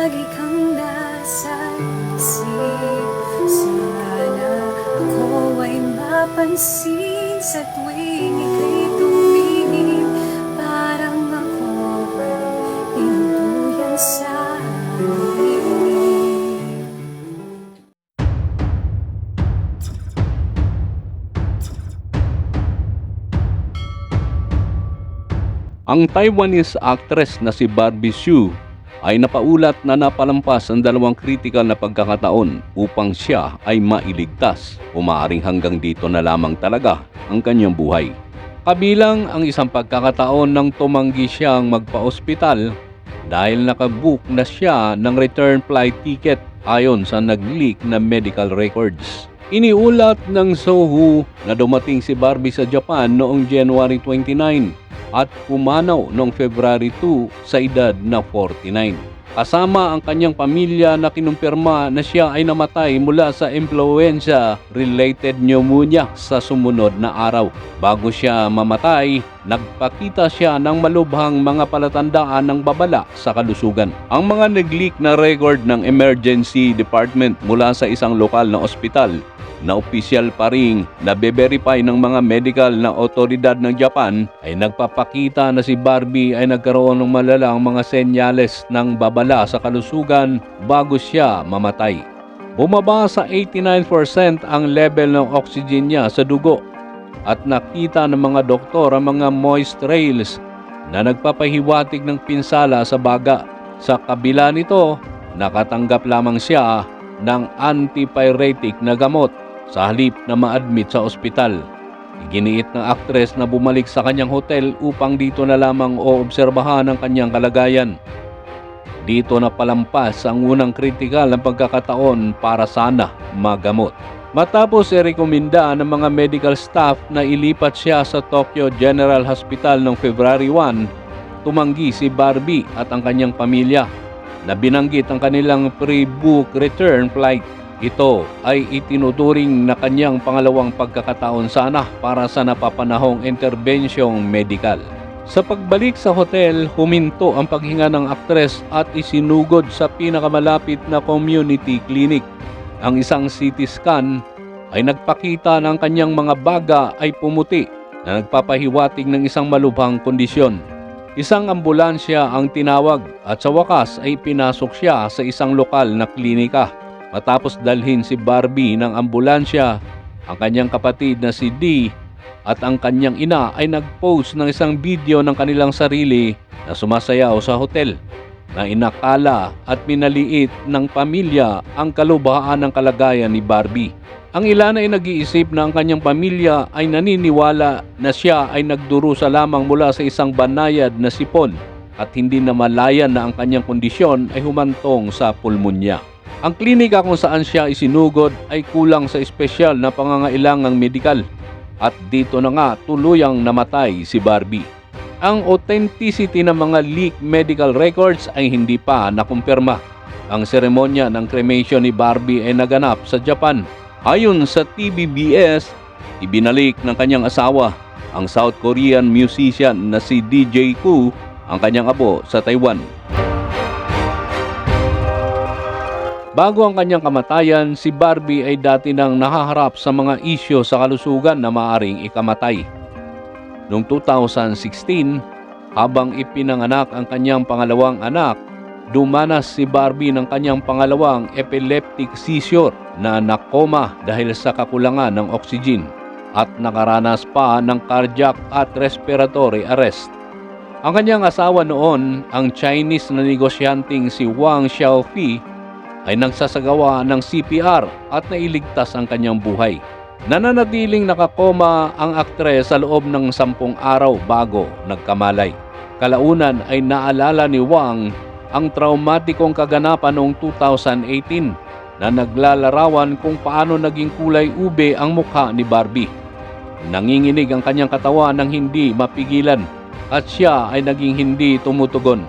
lagi kang nasa isip. Sana ako ay mapansin sa tuwing ikay tumingin. Parang ako ay inutuyan sa Ang Taiwanese actress na si Barbie Hsu ay napaulat na napalampas ang dalawang critical na pagkakataon upang siya ay mailigtas. Umaaring hanggang dito na lamang talaga ang kanyang buhay. Kabilang ang isang pagkakataon nang tumanggi siyang magpa-ospital dahil nakabook na siya ng return flight ticket ayon sa nag-leak na medical records. Iniulat ng Sohu na dumating si Barbie sa Japan noong January 29 at pumanaw noong February 2 sa edad na 49. Kasama ang kanyang pamilya na kinumpirma na siya ay namatay mula sa influenza-related pneumonia sa sumunod na araw. Bago siya mamatay, nagpakita siya ng malubhang mga palatandaan ng babala sa kalusugan. Ang mga nag-leak na record ng emergency department mula sa isang lokal na ospital na opisyal pa ring nabe-verify ng mga medical na otoridad ng Japan ay nagpapakita na si Barbie ay nagkaroon ng malalang mga senyales ng babala sa kalusugan bago siya mamatay. Bumaba sa 89% ang level ng oxygen niya sa dugo at nakita ng mga doktor ang mga moist trails na nagpapahiwatig ng pinsala sa baga. Sa kabila nito, nakatanggap lamang siya ng antipyretic na gamot sa halip na ma-admit sa ospital. Iginiit ng aktres na bumalik sa kanyang hotel upang dito na lamang oobserbahan ang kanyang kalagayan. Dito na palampas ang unang kritikal ng pagkakataon para sana magamot. Matapos i-rekomenda ng mga medical staff na ilipat siya sa Tokyo General Hospital noong February 1, tumanggi si Barbie at ang kanyang pamilya na binanggit ang kanilang pre-book return flight. Ito ay itinuturing na kanyang pangalawang pagkakataon sana para sa napapanahong interbensyong medical. Sa pagbalik sa hotel, huminto ang paghinga ng aktres at isinugod sa pinakamalapit na community clinic. Ang isang CT scan ay nagpakita ng kanyang mga baga ay pumuti na nagpapahiwatig ng isang malubhang kondisyon. Isang ambulansya ang tinawag at sa wakas ay pinasok siya sa isang lokal na klinika. Matapos dalhin si Barbie ng ambulansya, ang kanyang kapatid na si D at ang kanyang ina ay nag-post ng isang video ng kanilang sarili na sumasayaw sa hotel na inakala at minaliit ng pamilya ang kalubahan ng kalagayan ni Barbie. Ang ilan ay nag-iisip na ang kanyang pamilya ay naniniwala na siya ay nagdurusa lamang mula sa isang banayad na sipon at hindi na malayan na ang kanyang kondisyon ay humantong sa pulmonya. Ang klinika kung saan siya isinugod ay kulang sa espesyal na pangangailangang medikal at dito na nga tuluyang namatay si Barbie. Ang authenticity ng mga leaked medical records ay hindi pa nakumpirma. Ang seremonya ng cremation ni Barbie ay naganap sa Japan. Ayon sa TBBS, ibinalik ng kanyang asawa, ang South Korean musician na si DJ Koo, ang kanyang apo sa Taiwan. Bago ang kanyang kamatayan, si Barbie ay dati nang nahaharap sa mga isyo sa kalusugan na maaring ikamatay. Noong 2016, habang ipinanganak ang kanyang pangalawang anak, dumanas si Barbie ng kanyang pangalawang epileptic seizure na nakoma dahil sa kakulangan ng oxygen at nakaranas pa ng cardiac at respiratory arrest. Ang kanyang asawa noon, ang Chinese na negosyanteng si Wang Xiaofi, ay nagsasagawa ng CPR at nailigtas ang kanyang buhay. Nananatiling nakakoma ang aktres sa loob ng sampung araw bago nagkamalay. Kalaunan ay naalala ni Wang ang traumatikong kaganapan noong 2018 na naglalarawan kung paano naging kulay ube ang mukha ni Barbie. Nanginginig ang kanyang katawan nang hindi mapigilan at siya ay naging hindi tumutugon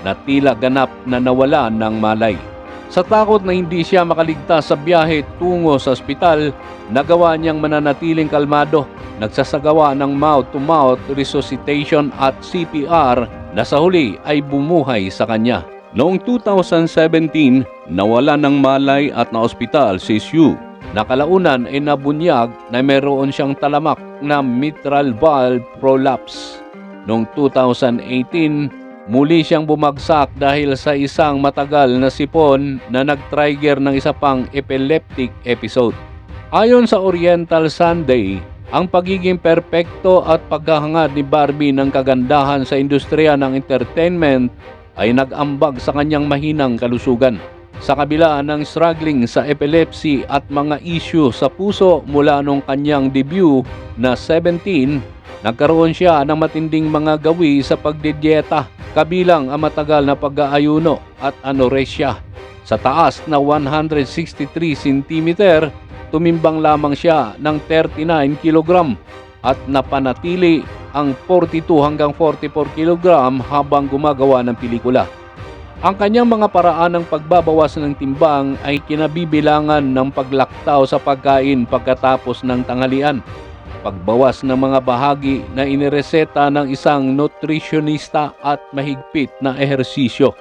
na tila ganap na nawala ng malay. Sa takot na hindi siya makaligtas sa biyahe tungo sa ospital, nagawa niyang mananatiling kalmado. Nagsasagawa ng mouth-to-mouth resuscitation at CPR na sa huli ay bumuhay sa kanya. Noong 2017, nawala ng malay at na-ospital si Sue. Nakalaunan ay nabunyag na mayroon siyang talamak na mitral valve prolapse. Noong 2018, Muli siyang bumagsak dahil sa isang matagal na sipon na nag-trigger ng isa pang epileptic episode. Ayon sa Oriental Sunday, Ang pagiging perpekto at paghahangad ni Barbie ng kagandahan sa industriya ng entertainment ay nag-ambag sa kanyang mahinang kalusugan. Sa kabila ng struggling sa epilepsy at mga issue sa puso mula nung kanyang debut na 17, nagkaroon siya ng matinding mga gawi sa pagdidyeta kabilang ang matagal na pag-aayuno at anorexia. Sa taas na 163 cm, tumimbang lamang siya ng 39 kg at napanatili ang 42 hanggang 44 kg habang gumagawa ng pelikula. Ang kanyang mga paraan ng pagbabawas ng timbang ay kinabibilangan ng paglaktaw sa pagkain pagkatapos ng tanghalian, pagbawas ng mga bahagi na inireseta ng isang nutritionista at mahigpit na ehersisyo.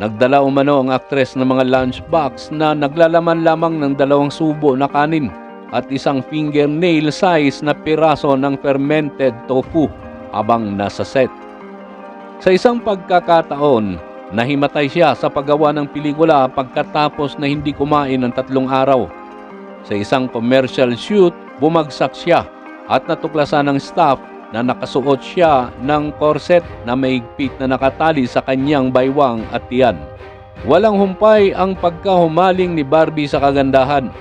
Nagdala umano ang aktres ng mga lunchbox na naglalaman lamang ng dalawang subo na kanin at isang fingernail size na piraso ng fermented tofu habang nasa set. Sa isang pagkakataon, nahimatay siya sa paggawa ng pelikula pagkatapos na hindi kumain ng tatlong araw. Sa isang commercial shoot, bumagsak siya at natuklasan ng staff na nakasuot siya ng corset na mahigpit na nakatali sa kanyang baywang at tiyan. Walang humpay ang pagkahumaling ni Barbie sa kagandahan.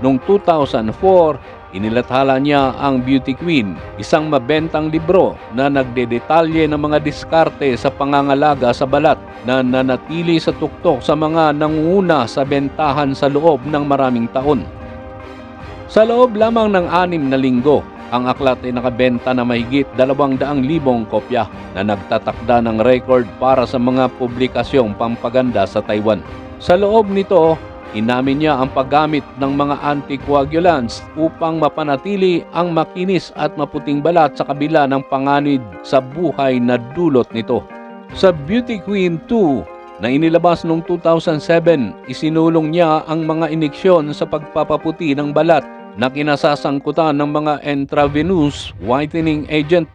Noong 2004, inilathala niya ang Beauty Queen, isang mabentang libro na nagdedetalye ng mga diskarte sa pangangalaga sa balat na nanatili sa tuktok sa mga nangunguna sa bentahan sa loob ng maraming taon. Sa loob lamang ng anim na linggo, ang aklat ay nakabenta na mahigit 200,000 kopya na nagtatakda ng record para sa mga publikasyong pampaganda sa Taiwan. Sa loob nito, inamin niya ang paggamit ng mga anticoagulants upang mapanatili ang makinis at maputing balat sa kabila ng panganid sa buhay na dulot nito. Sa Beauty Queen 2 na inilabas noong 2007, isinulong niya ang mga iniksyon sa pagpapaputi ng balat na kinasasangkutan ng mga intravenous whitening agent.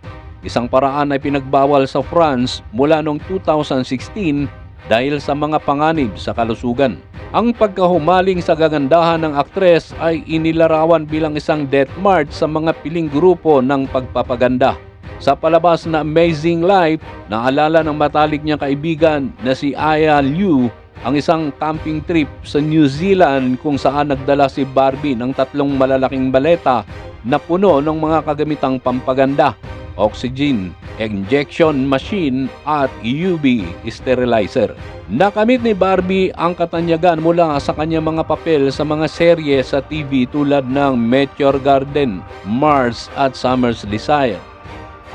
Isang paraan ay pinagbawal sa France mula noong 2016 dahil sa mga panganib sa kalusugan. Ang pagkahumaling sa gagandahan ng aktres ay inilarawan bilang isang death march sa mga piling grupo ng pagpapaganda. Sa palabas na Amazing Life, naalala ng matalik niyang kaibigan na si Aya Liu ang isang camping trip sa New Zealand kung saan nagdala si Barbie ng tatlong malalaking baleta na puno ng mga kagamitang pampaganda, oxygen, injection machine at UV sterilizer. Nakamit ni Barbie ang katanyagan mula sa kanyang mga papel sa mga serye sa TV tulad ng Meteor Garden, Mars at Summer's Desire.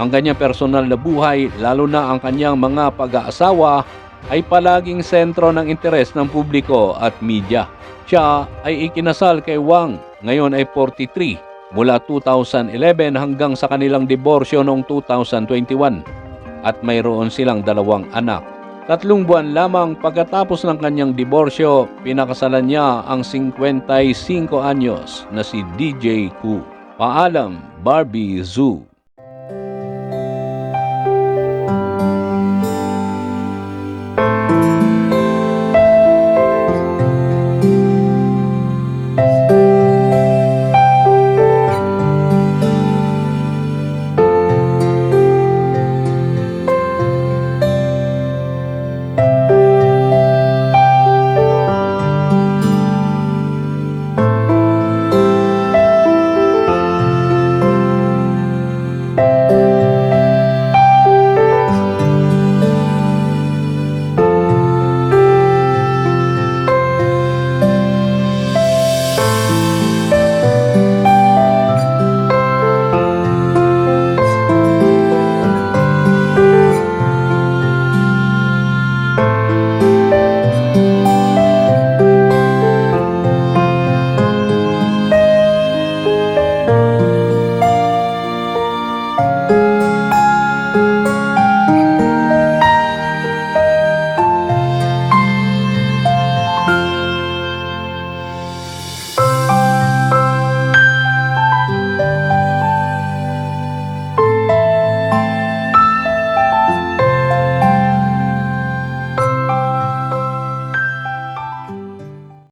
Ang kanyang personal na buhay, lalo na ang kanyang mga pag-aasawa, ay palaging sentro ng interes ng publiko at media. Siya ay ikinasal kay Wang, ngayon ay 43, mula 2011 hanggang sa kanilang diborsyo noong 2021 at mayroon silang dalawang anak. Tatlong buwan lamang pagkatapos ng kanyang diborsyo, pinakasalan niya ang 55 anyos na si DJ Ku. Paalam, Barbie Zoo.